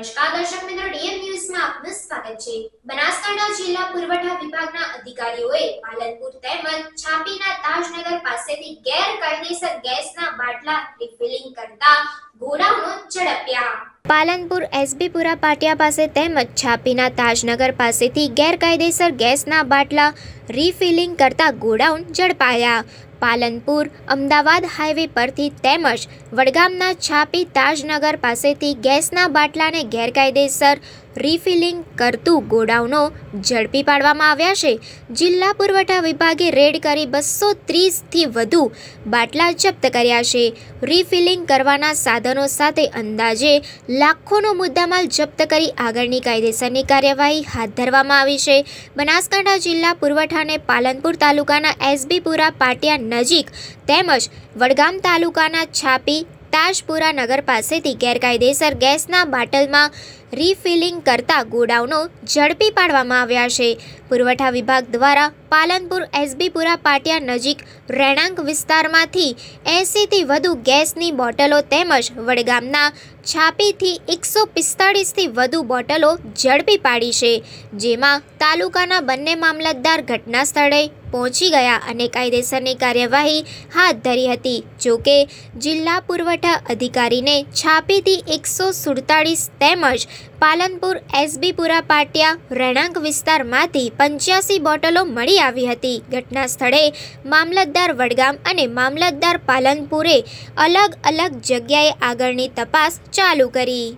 નમસ્કાર, દર્શક મિત્રો, ડીએમ ન્યૂઝમાં આપનું સ્વાગત છે. બનાસકાંઠા જિલ્લા પુરવઠા વિભાગના અધિકારીઓએ પાલનપુર તેમજ છાપીના તાજનગર પાસેથી ગેરકાયદેસર ગેસના બાટલા રિફિલિંગ કરતા ગોડાઉનો ઝડપ્યા. પાલનપુર એસબીપુરા પાટિયા પાસે તેમજ છાપીના તાજનગર પાસેથી ગેરકાયદેસર ગેસના બાટલા રિફિલિંગ કરતા ગોડાઉન ઝડપાયા. પાલનપુર, અમદાવાદ હાઈવે પરથી તેમજ વડગામના છાપી તાજનગર પાસેથી ગેસના બાટલાને ગેરકાયદેસર રિફિલિંગ કરતું ગોડાઉનો ઝડપી પાડવામાં આવ્યા છે. જિલ્લા પુરવઠા વિભાગે રેડ કરી બસો ત્રીસથી વધુ બાટલા જપ્ત કર્યા છે. રિફિલિંગ કરવાના સાધનો સાથે અંદાજે લાખોનો મુદ્દામાલ જપ્ત કરી આગળની કાયદેસરની કાર્યવાહી હાથ ધરવામાં આવી છે. બનાસકાંઠા જિલ્લા પુરવઠાને પાલનપુર તાલુકાના એસબીપુરા પાટિયા નજીક તેમજ વડગામ તાલુકાના છાપી તાજપુરા નગર પાસેથી ગેરકાયદેસર ગેસના બાટલમાં રિફિલિંગ કરતા ગોડાઉનો ઝડપી પાડવામાં આવ્યા છે. પુરવઠા વિભાગ દ્વારા પાલનપુર એસબીપુરા પાટિયા નજીક રહેણાંક વિસ્તારમાંથી એંસીથી વધુ ગેસની બોટલો તેમજ વડગામના છાપીથી એકસો પિસ્તાળીસથી વધુ બોટલો ઝડપી પાડી છે, જેમાં તાલુકાના બંને મામલતદાર ઘટના સ્થળે પહોંચી ગયા અને કાયદેસરની કાર્યવાહી હાથ ધરી હતી. જોકે જિલ્લા પુરવઠા અધિકારીને છાપીથી એકસો સુડતાળીસ તેમજ પાલનપુર એસબીપુરા પાટિયા રહેણાંક વિસ્તારમાંથી પંચ્યાસી બોટલો મળી આવી હતી. ઘટના સ્થળે મામલતદાર વડગામ અને મામલતદાર પાલનપુરે અલગ અલગ જગ્યાએ આગળની તપાસ ચાલુ કરી.